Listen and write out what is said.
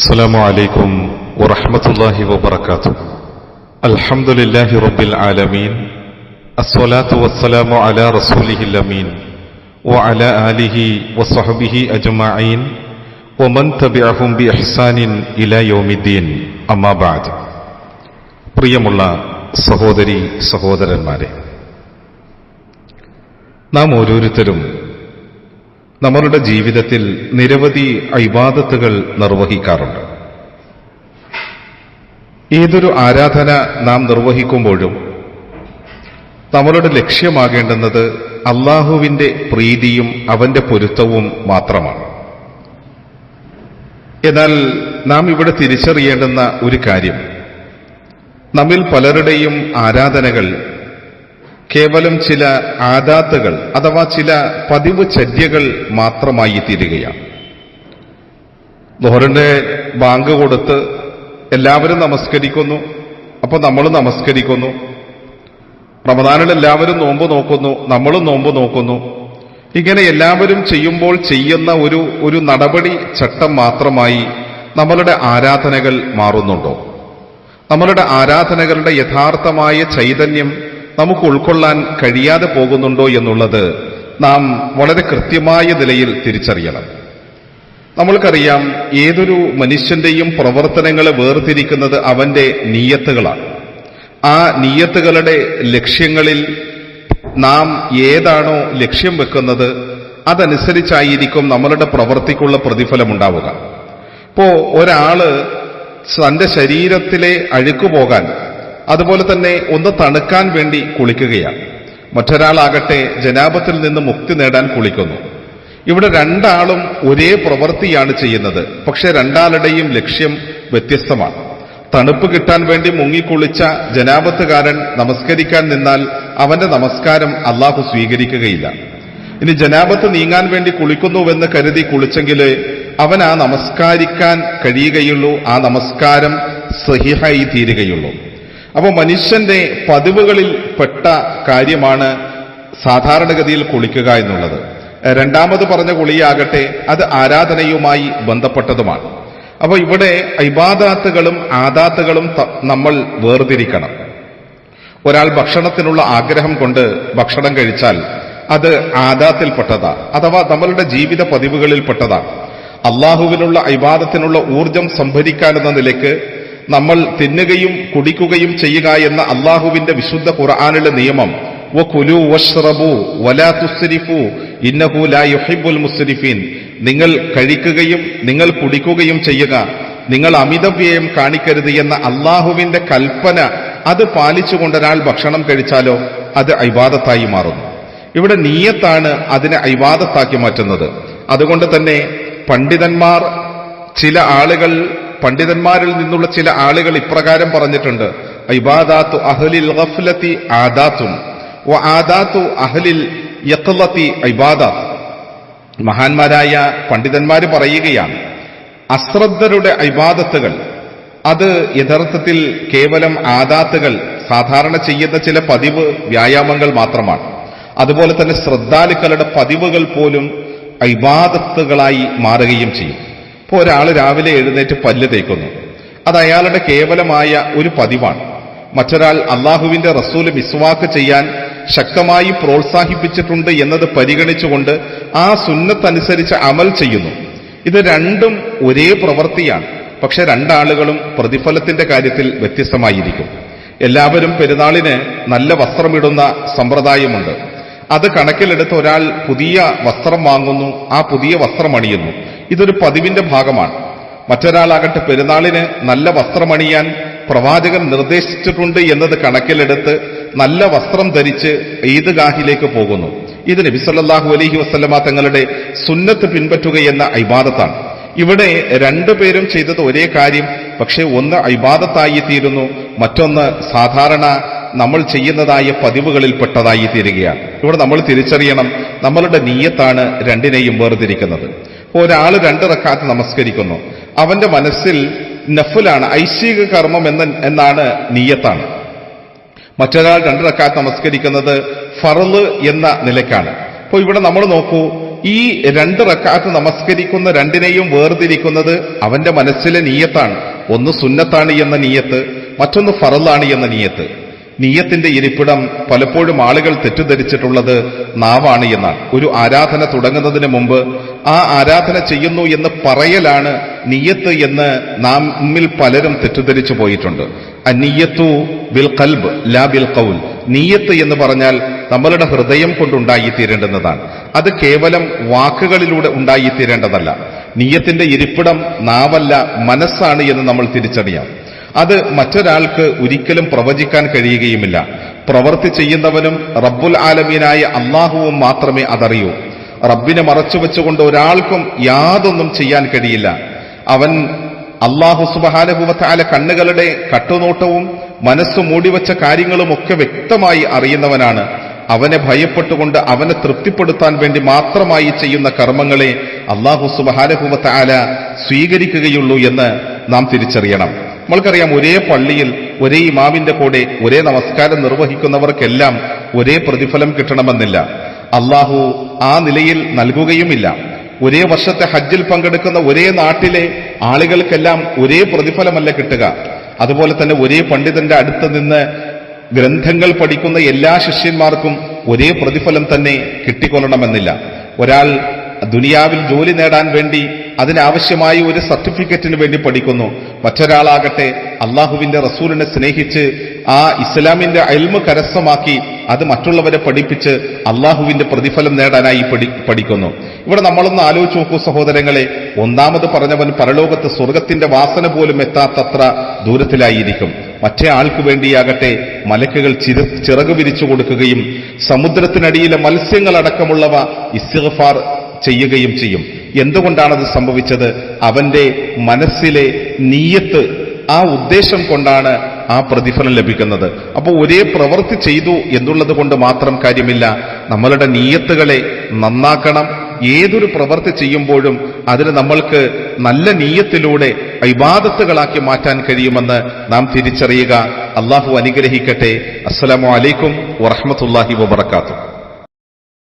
السلام عليكم ورحمة الله وبركاته الحمد لله رب العالمين الصلاة والسلام على رسوله الأمين وعلى آله وصحبه أجمعين ومن تبعهم بإحسان إلى يوم الدين أما بعد പ്രിയമുള്ള സഹോദരി സഹോദരന്മാരെ നാം ഓരോരുത്തരും നമ്മളുടെ ജീവിതത്തിൽ നിരവധി ഐബാദത്തുകൾ നിർവഹിക്കാറുണ്ട്. ഏതൊരു ആരാധന നാം നിർവഹിക്കുമ്പോഴും നമ്മളുടെ ലക്ഷ്യമാകേണ്ടുന്നത് അള്ളാഹുവിന്റെ പ്രീതിയും അവന്റെ പൊരുത്തവും മാത്രമാണ്. എന്നാൽ നാം ഇവിടെ തിരിച്ചറിയേണ്ടുന്ന ഒരു കാര്യം. നമ്മിൽ പലരുടെയും ആരാധനകൾ കേവലം ചില ആദാത്തുകൾ അഥവാ ചില പതിവ് ചര്യകൾ മാത്രമായി തീരുകയാണ്. ദോഹറിന്റെ ബാങ്ക് കൊടുത്ത് എല്ലാവരും നമസ്കരിക്കുന്നു. അപ്പൊ നമ്മൾ നമസ്കരിക്കുന്നു. റമദാനിൽ എല്ലാവരും നോമ്പ് നോക്കുന്നു. നമ്മളും നോമ്പ് നോക്കുന്നു. ഇങ്ങനെ എല്ലാവരും ചെയ്യുമ്പോൾ ചെയ്യുന്ന ഒരു ഒരു നടപടി ചട്ടം മാത്രമായി നമ്മളുടെ ആരാധനകൾ മാറുന്നുണ്ടോ? നമ്മളുടെ ആരാധനകളുടെ യഥാർത്ഥമായ ചൈതന്യം നമുക്ക് ഉൾക്കൊള്ളാൻ കഴിയാതെ പോകുന്നുണ്ടോ എന്നുള്ളത് നാം വളരെ കൃത്യമായ നിലയിൽ തിരിച്ചറിയണം. നമ്മൾക്കറിയാം ഏതൊരു മനുഷ്യന്റെയും പ്രവർത്തനങ്ങളെ വേർതിരിക്കുന്നത് അവന്റെ നീയത്തുകളാണ്. ആ നീയത്തുകളുടെ ലക്ഷ്യങ്ങളിൽ നാം ഏതാണോ ലക്ഷ്യം വെക്കുന്നത് അതനുസരിച്ചായിരിക്കും നമ്മളുടെ പ്രവൃത്തിക്കുള്ള പ്രതിഫലമുണ്ടാവുക. ഇപ്പോ ഒരാൾ തന്റെ ശരീരത്തിലെ അഴുക്ക് പോകാൻ അതുപോലെ തന്നെ ഒന്ന് തണുക്കാൻ വേണ്ടി കുളിക്കുകയാണ്. മറ്റൊരാളാകട്ടെ ജനാപത്തിൽ നിന്ന് മുക്തി നേടാൻ കുളിക്കുന്നു. ഇവിടെ രണ്ടാളും ഒരേ പ്രവൃത്തിയാണ് ചെയ്യുന്നത്. പക്ഷെ രണ്ടാളുടെയും ലക്ഷ്യം വ്യത്യസ്തമാണ്. തണുപ്പ് കിട്ടാൻ വേണ്ടി മുങ്ങിക്കുളിച്ച ജനാപത്തുകാരൻ നമസ്കരിക്കാൻ നിന്നാൽ അവന്റെ നമസ്കാരം അള്ളാഹു സ്വീകരിക്കുകയില്ല. ഇനി ജനാപത്ത് നീങ്ങാൻ വേണ്ടി കുളിക്കുന്നുവെന്ന് കരുതി കുളിച്ചെങ്കിൽ അവൻ ആ നമസ്കാരിക്കാൻ കഴിയുകയുള്ളൂ ആ നമസ്കാരം സഹിഹായി തീരുകയുള്ളൂ. അപ്പോൾ മനുഷ്യന്റെ പതിവുകളിൽ പെട്ട കാര്യമാണ് സാധാരണഗതിയിൽ കുളിക്കുക എന്നുള്ളത്. രണ്ടാമത് പറഞ്ഞ കുളിയാകട്ടെ അത് ആരാധനയുമായി ബന്ധപ്പെട്ടതുമാണ്. അപ്പോൾ ഇവിടെ ഇബാദാത്തുകളും ആദാത്തുകളും നമ്മൾ വേർതിരിക്കണം. ഒരാൾ ഭക്ഷണത്തിനുള്ള ആഗ്രഹം കൊണ്ട് ഭക്ഷണം കഴിച്ചാൽ അത് ആദാത്തിൽപ്പെട്ടതാ അഥവാ നമ്മളുടെ ജീവിത പതിവുകളിൽപ്പെട്ടതാണ് അള്ളാഹുവിനുള്ള ഇബാദത്തിനുള്ള ഊർജം സംഭരിക്കാനെന്ന നിലയ്ക്ക് നമ്മൾ തിന്നുകയും കുടിക്കുകയും ചെയ്യുക എന്ന അള്ളാഹുവിന്റെ വിശുദ്ധ ഖുർആാനിലെ നിയമം മുസ്രിഫീൻ. നിങ്ങൾ കഴിക്കുകയും നിങ്ങൾ കുടിക്കുകയും ചെയ്യുക. നിങ്ങൾ അമിതവ്യയം കാണിക്കരുത് എന്ന അള്ളാഹുവിന്റെ കൽപ്പന അത് പാലിച്ചുകൊണ്ട് ഒരാൾ ഭക്ഷണം കഴിച്ചാലോ അത് ഐവാദത്തായി മാറുന്നു. ഇവിടെ നീയത്താണ് അതിനെ ഐവാദത്താക്കി മാറ്റുന്നത്. അതുകൊണ്ട് തന്നെ പണ്ഡിതന്മാർ ചില ആളുകൾ പണ്ഡിതന്മാരിൽ നിന്നുള്ള ചില ആളുകൾ ഇപ്രകാരം പറഞ്ഞിട്ടുണ്ട്. ഇബാദാത്തു അഹ്ലിൽ ഗഫ്ലത്തി ആദാത്തും വ ആദാത്തു അഹ്ലിൽ യക്ലത്തി ഇബാദാത്ത് മഹാന്മാരായ പണ്ഡിതന്മാർ പറയുകയാണ് അശ്രദ്ധരുടെ ഇബാദത്തുകൾ അത് യഥാർത്ഥത്തിൽ കേവലം ആദാത്തുകൾ സാധാരണ ചെയ്യുന്ന ചില പതിവ് വ്യായാമങ്ങൾ മാത്രമാണ്. അതുപോലെ തന്നെ ശ്രദ്ധാലുക്കളുടെ പതിവുകൾ പോലും ഇബാദത്തുകളായി മാറുകയും ചെയ്യും. ഇപ്പോൾ ഒരാൾ രാവിലെ എഴുന്നേറ്റ് പല്ല് തേക്കുന്നു. അത് അയാളുടെ കേവലമായ ഒരു പതിവാണ്. മറ്റൊരാൾ അള്ളാഹുവിന്റെ റസൂൽ മിസ്വാക്ക് ചെയ്യാൻ ശക്തമായി പ്രോത്സാഹിപ്പിച്ചിട്ടുണ്ട് എന്നത് പരിഗണിച്ചുകൊണ്ട് ആ സുന്നത്തനുസരിച്ച് അമൽ ചെയ്യുന്നു. ഇത് രണ്ടും ഒരേ പ്രവൃത്തിയാണ്. പക്ഷെ രണ്ടാളുകളും പ്രതിഫലത്തിന്റെ കാര്യത്തിൽ വ്യത്യസ്തമായിരിക്കും. എല്ലാവരും പെരുന്നാളിന് നല്ല വസ്ത്രമിടുന്ന സമ്പ്രദായമുണ്ട്. അത് കണക്കിലെടുത്ത് ഒരാൾ പുതിയ വസ്ത്രം വാങ്ങുന്നു ആ പുതിയ വസ്ത്രം അണിയുന്നു. ഇതൊരു പതിവിന്റെ ഭാഗമാണ്. മറ്റൊരാളാകട്ടെ പെരുന്നാളിന് നല്ല വസ്ത്രമണിയാൻ പ്രവാചകൻ നിർദ്ദേശിച്ചിട്ടുണ്ട് എന്നത് കണക്കിലെടുത്ത് നല്ല വസ്ത്രം ധരിച്ച് ഈദ്ഗാഹിലേക്ക് പോകുന്നു. ഇത് നബി അലഹി വസല്ലമ തങ്ങളുടെ സുന്നത്ത് പിൻപറ്റുക എന്ന ഇബാദത്താണ് ഇവിടെ രണ്ടുപേരും ചെയ്തത് ഒരേ കാര്യം പക്ഷേ ഒന്ന് ഇബാദത്തായി തീരുന്നു മറ്റൊന്ന് സാധാരണ നമ്മൾ ചെയ്യുന്നതായ പതിവുകളിൽ പെട്ടതായി തീരുകയാണ്. ഇവിടെ നമ്മൾ തിരിച്ചറിയണം നമ്മളുടെ നീയത്താണ് രണ്ടിനെയും വേർതിരിക്കുന്നത്. ഇപ്പോൾ ഒരാൾ രണ്ട് റക്കാത്ത് നമസ്കരിക്കുന്നു. അവന്റെ മനസ്സിൽ നഫുലാണ് ഐശ്വിക കർമ്മം എന്ന എന്നാണ് നീയത്താണ്. മറ്റൊരാൾ രണ്ട് റക്കാത്ത് നമസ്കരിക്കുന്നത് ഫറൽ എന്ന നിലയ്ക്കാണ്. അപ്പോൾ ഇവിടെ നമ്മൾ നോക്കൂ ഈ രണ്ട് റക്കാത്ത് നമസ്കരിക്കുന്ന രണ്ടിനെയും വേർതിരിക്കുന്നത് അവന്റെ മനസ്സിലെ നീയത്താണ്. ഒന്ന് സുന്നത്താണ് എന്ന നീയത്ത് മറ്റൊന്ന് ഫറലാണ് എന്ന നീയത്ത്. നീയത്തിന്റെ ഇരിപ്പിടം പലപ്പോഴും ആളുകൾ തെറ്റിദ്ധരിച്ചിട്ടുള്ളത് നാവാണ് എന്നാണ്. ഒരു ആരാധന തുടങ്ങുന്നതിന് മുമ്പ് ആ ആരാധന ചെയ്യുന്നു എന്ന് പറയലാണ് നീയത്ത് എന്ന് നമ്മിൽ പലരും തെറ്റിദ്ധരിച്ചു പോയിട്ടുണ്ട്. അനീയത്തു ബിൽ കൽബ് ലാ ബിൽ കൗൽ നീയത്ത് എന്ന് പറഞ്ഞാൽ നമ്മളുടെ ഹൃദയം കൊണ്ടുണ്ടായിത്തീരേണ്ടുന്നതാണ്. അത് കേവലം വാക്കുകളിലൂടെ ഉണ്ടായിത്തീരേണ്ടതല്ല. നീയത്തിന്റെ ഇരിപ്പിടം നാവല്ല മനസ്സാണ് എന്ന് നമ്മൾ തിരിച്ചറിയാം. അത് മറ്റൊരാൾക്ക് ഒരിക്കലും പ്രവചിക്കാൻ കഴിയുകയുമില്ല. പ്രവൃത്തി ചെയ്യുന്നവനും റബ്ബുൽ ആലമീനായ അള്ളാഹുവും മാത്രമേ അതറിയൂ. റബ്ബിനെ മറച്ചു വെച്ചുകൊണ്ട് ഒരാൾക്കും യാതൊന്നും ചെയ്യാൻ കഴിയില്ല. അവൻ അള്ളാഹു സുബഹാനുഭവത്തായ കണ്ണുകളുടെ കട്ടുനോട്ടവും മനസ്സ് മൂടിവെച്ച കാര്യങ്ങളും ഒക്കെ വ്യക്തമായി അറിയുന്നവനാണ്. അവനെ ഭയപ്പെട്ടുകൊണ്ട് അവനെ തൃപ്തിപ്പെടുത്താൻ വേണ്ടി മാത്രമായി ചെയ്യുന്ന കർമ്മങ്ങളെ അള്ളാഹു സുബഹാനുഭവത്തായ സ്വീകരിക്കുകയുള്ളൂ എന്ന് നാം തിരിച്ചറിയണം. നമ്മൾക്കറിയാം ഒരേ പള്ളിയിൽ ഒരേ ഇമാമിന്റെ കൂടെ ഒരേ നമസ്കാരം നിർവഹിക്കുന്നവർക്കെല്ലാം ഒരേ പ്രതിഫലം കിട്ടണമെന്നില്ല. അള്ളാഹു ആ നിലയിൽ നൽകുകയുമില്ല. ഒരേ വർഷത്തെ ഹജ്ജിൽ പങ്കെടുക്കുന്ന ഒരേ നാട്ടിലെ ആളുകൾക്കെല്ലാം ഒരേ പ്രതിഫലമല്ല കിട്ടുക. അതുപോലെ തന്നെ ഒരേ പണ്ഡിതന്റെ അടുത്ത് നിന്ന് ഗ്രന്ഥങ്ങൾ പഠിക്കുന്ന എല്ലാ ശിഷ്യന്മാർക്കും ഒരേ പ്രതിഫലം തന്നെ കിട്ടിക്കൊള്ളണമെന്നില്ല. ഒരാൾ ദുനിയാവിൽ ജോലി നേടാൻ വേണ്ടി അതിനാവശ്യമായ ഒരു സർട്ടിഫിക്കറ്റിന് വേണ്ടി പഠിക്കുന്നു. മറ്റൊരാളാകട്ടെ അള്ളാഹുവിന്റെ റസൂലിനെ സ്നേഹിച്ച് ആ ഇസ്ലാമിന്റെ അയൽമ കരസ്ഥമാക്കി അത് മറ്റുള്ളവരെ പഠിപ്പിച്ച് അള്ളാഹുവിന്റെ പ്രതിഫലം നേടാനായി പഠി പഠിക്കുന്നു. ഇവിടെ നമ്മളൊന്ന് ആലോചിച്ച് നോക്കൂ സഹോദരങ്ങളെ ഒന്നാമത് പറഞ്ഞവൻ പരലോകത്ത് സ്വർഗത്തിന്റെ വാസന പോലും എത്താത്തത്ര ദൂരത്തിലായിരിക്കും. മറ്റേ ആൾക്ക് വേണ്ടിയാകട്ടെ മലക്കുകൾ ചിര ചിറക് വിരിച്ചു കൊടുക്കുകയും സമുദ്രത്തിനടിയിലെ മത്സ്യങ്ങളടക്കമുള്ളവ ഇസ്തിഗ്ഫാർ ചെയ്യുകയും ചെയ്യും. എന്തുകൊണ്ടാണത് സംഭവിച്ചത്? അവന്റെ മനസ്സിലെ നീയത്ത് ആ ഉദ്ദേശം കൊണ്ടാണ് ആ പ്രതിഫലം ലഭിക്കുന്നത്. അപ്പോൾ ഒരേ പ്രവൃത്തി ചെയ്തു എന്നുള്ളത് കൊണ്ട് മാത്രം കാര്യമില്ല. നമ്മളുടെ നീയത്തുകളെ നന്നാക്കണം. ഏതൊരു പ്രവൃത്തി ചെയ്യുമ്പോഴും അതിന് നമ്മൾക്ക് നല്ല നീയത്തിലൂടെ ഇബാദത്തുകളാക്കി മാറ്റാൻ കഴിയുമെന്ന് നാം തിരിച്ചറിയുക. അള്ളാഹു അനുഗ്രഹിക്കട്ടെ. അസ്സലാമു അലൈക്കും വറഹമത്തല്ലാഹി വബർക്കാത്തു